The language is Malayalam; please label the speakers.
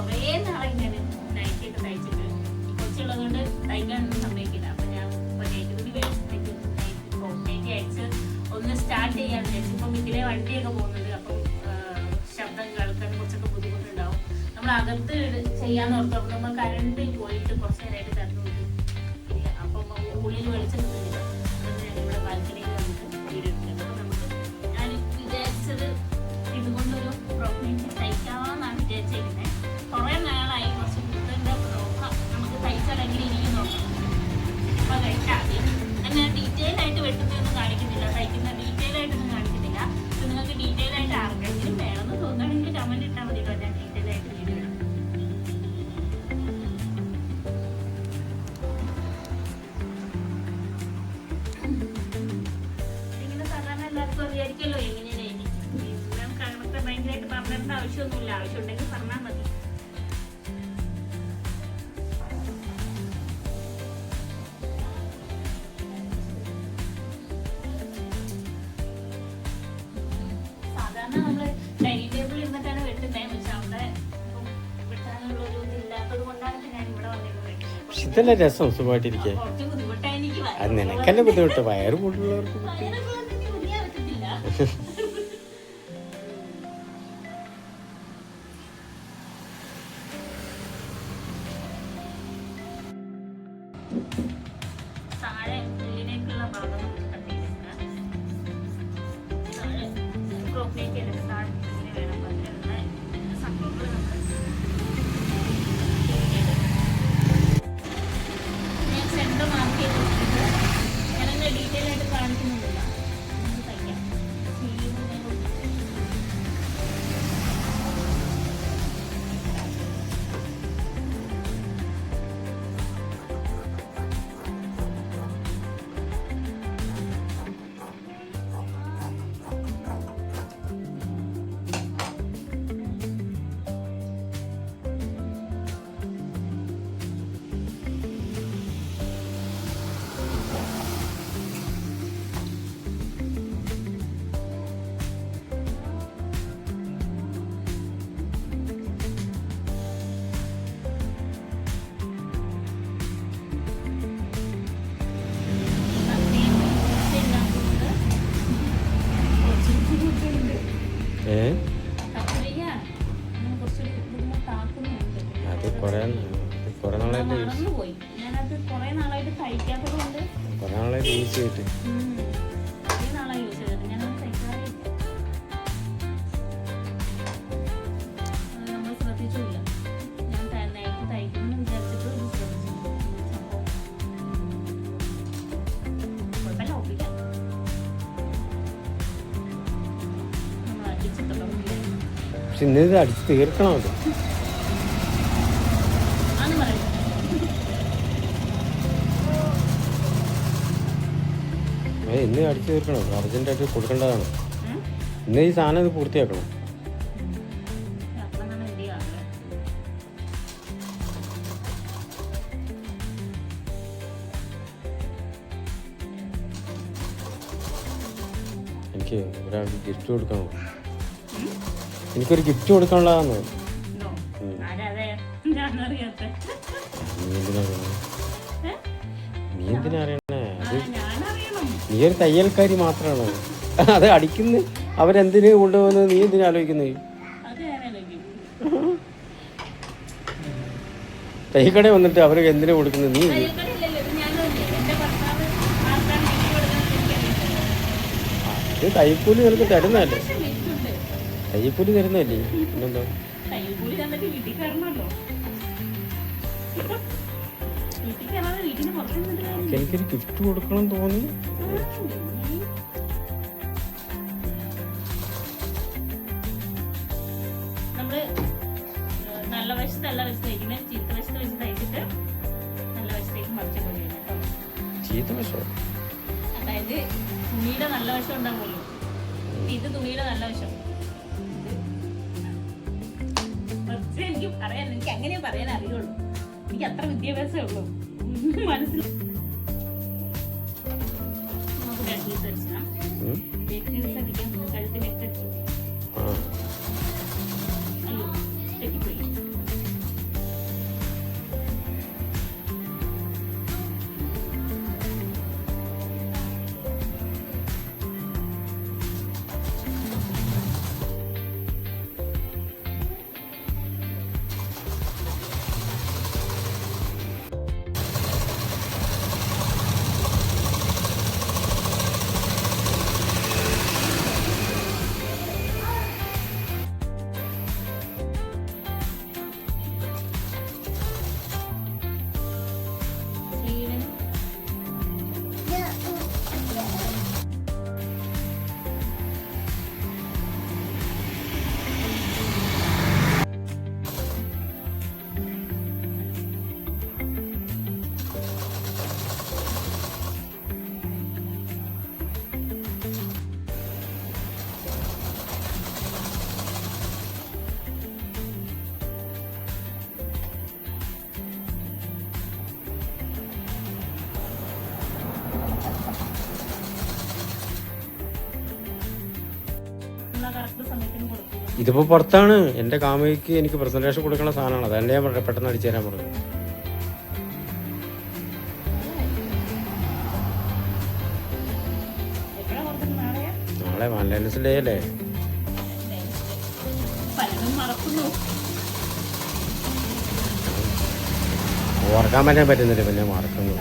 Speaker 1: കുറേ നാളായി ഞാൻ നൈറ്റിയൊക്കെ തയ്ച്ചിട്ട് കൊച്ചുള്ളത് കൊണ്ട് തയ്ക്കാനൊന്നും സമ്മതിക്കില്ല. അപ്പൊ ഞാൻ നൈറ്റ് മേടിച്ചിട്ട് ക്രോപ്പ് നെറ്റ് അയച്ച് ഒന്ന് സ്റ്റാർട്ട് ചെയ്യാൻ വിചാരിച്ചു. ഇപ്പം ഇതിലെ വണ്ടിയൊക്കെ പോകുന്നുണ്ട്. അപ്പം ശബ്ദം കേൾക്കാൻ കുറച്ചൊക്കെ ബുദ്ധിമുട്ടുണ്ടാവും. നമ്മൾ അകത്ത് ചെയ്യാന്ന് ഓർത്തപ്പോൾ നമ്മൾ കരണ്ട് പോയിട്ട് കുറച്ച് നേരമായിട്ട് തന്നു അപ്പം ഉള്ളിൽ വെളിച്ചം പറഞ്ഞിട്ട് ആവശ്യമൊന്നുമില്ല. ആവശ്യമുണ്ടെങ്കിൽ പറഞ്ഞാൽ മതി. സാധാരണ നമ്മൾ ഡൈനിങ് ടേബിളിൽ ഇരുന്നിട്ടാണ് വെട്ടുന്നത് പക്ഷെ അവിടെ ഇപ്പം വെട്ടാനുള്ള ഒരു കൊണ്ടാണ് ഞാൻ ഇവിടെ വന്നിരുന്നത്
Speaker 2: പക്ഷെ ഇതല്ലേ രസം സുഖമായിട്ടിരിക്കുക നിനക്കല്ലേ ബുദ്ധിമുട്ട്? വയറ് കൂടുതലുള്ളവർക്ക്
Speaker 1: Thank
Speaker 2: you.
Speaker 1: അത്
Speaker 2: അത് കുറെ കുറെ നാളായിട്ട് യൂസ്
Speaker 1: മറന്നുപോയി. ഞാനത് കുറെ നാളായിട്ട് തയ്ക്കാത്തത് കൊണ്ട്
Speaker 2: കുറെ നാളായിട്ട് യൂസ് ചെയ്തിട്ട്.
Speaker 1: പക്ഷെ നാളായി അടിച്ച് തീർക്കണം ഞാനത് തയ്ക്കാറില്ല അത് നമ്മൾ ശ്രദ്ധിച്ചില്ല ഞാൻ ത- നേരത്തെ തയ്ക്കണം എന്ന് വിചാരിച്ചിട്ട് ഇത് ശ്രദ്ധിച്ചില്ല സംഭവം കുഴപ്പമില്ല ഒപ്പിക്കാം നമ്മൾ അടിച്ചിട്ടുള്ള
Speaker 2: പക്ഷെ ഇന്ന് ഇത് അടിച്ച് തീർക്കണം അത്
Speaker 1: അന്ന് പറയുന്നത്
Speaker 2: ഏ ഇന്ന് അടിച്ചു തീർക്കണം. അർജന്റായിട്ട് കൊടുക്കേണ്ടതാണ്? ഇന്ന് ഈ സാധനം ഇത് പൂർത്തിയാക്കണം. എനിക്ക് ഒരാൾക്ക് ഗിഫ്റ്റ് കൊടുക്കണം. എനിക്കൊരു ഗിഫ്റ്റ് കൊടുക്കാനുള്ളതാന്ന്.
Speaker 1: നോ
Speaker 2: എന്തിനാ നീ എന്തിനാ അറിയണേ നീ ഒരു തയ്യൽക്കാരി മാത്രമാണ് അത് അടിക്കുന്നു? അവരെന്തിനു കൊണ്ടുപോകുന്നത്? നീ എന്തിനു
Speaker 1: ആലോചിക്കുന്നു?
Speaker 2: തൈക്കട വന്നിട്ട് അവർ എന്തിനു കൊടുക്കുന്നത്? നീ
Speaker 1: ഇത്
Speaker 2: തയ്യക്കൂലി നിനക്ക് തരുന്നതല്ലേ? തൈക്കൂലി തരുന്നതല്ലേ? പിന്നെന്താ? എനിക്കൊരു ഗിഫ്റ്റ് കൊടുക്കണം തോന്നി
Speaker 1: നമ്മൾ നല്ല വശത്തല്ല വെച്ച് തയ്ക്കുന്നത് ചീത്ത വശത്ത് വെച്ച് തയ്ച്ചിട്ട് നല്ല വശത്തേക്ക് മറിച്ച്
Speaker 2: ചീത്ത വശോ?
Speaker 1: അതായത് തുണിയുടെ നല്ല വശം ഉണ്ടാവുമല്ലോ. ഇത് തുണിയുടെ നല്ല വശം. എനിക്ക് പറയാൻ എനിക്ക് അങ്ങനെ പറയാൻ അറിയുള്ളൂ. എനിക്ക് അത്ര വിദ്യാഭ്യാസമേ ഉള്ളൂ. മനസ്സിൽ നമുക്ക്
Speaker 2: ഉം?
Speaker 1: കഴുത്തിനൊക്കെ ഇതിപ്പോ പുറത്താണ്. എന്റെ കാമുകിക്ക് എനിക്ക് പ്രസന്റേഷൻ കൊടുക്കണ സാധനമാണ്. അതല്ലേ ഞാൻ പെട്ടെന്ന് അടിച്ചു തരാൻ പറഞ്ഞു. നാളെ വാലൻസ് ഡേ അല്ലേ? ഓർക്കാൻ പറ്റാൻ പറ്റുന്നില്ല പിന്നെ മറക്കുന്നു.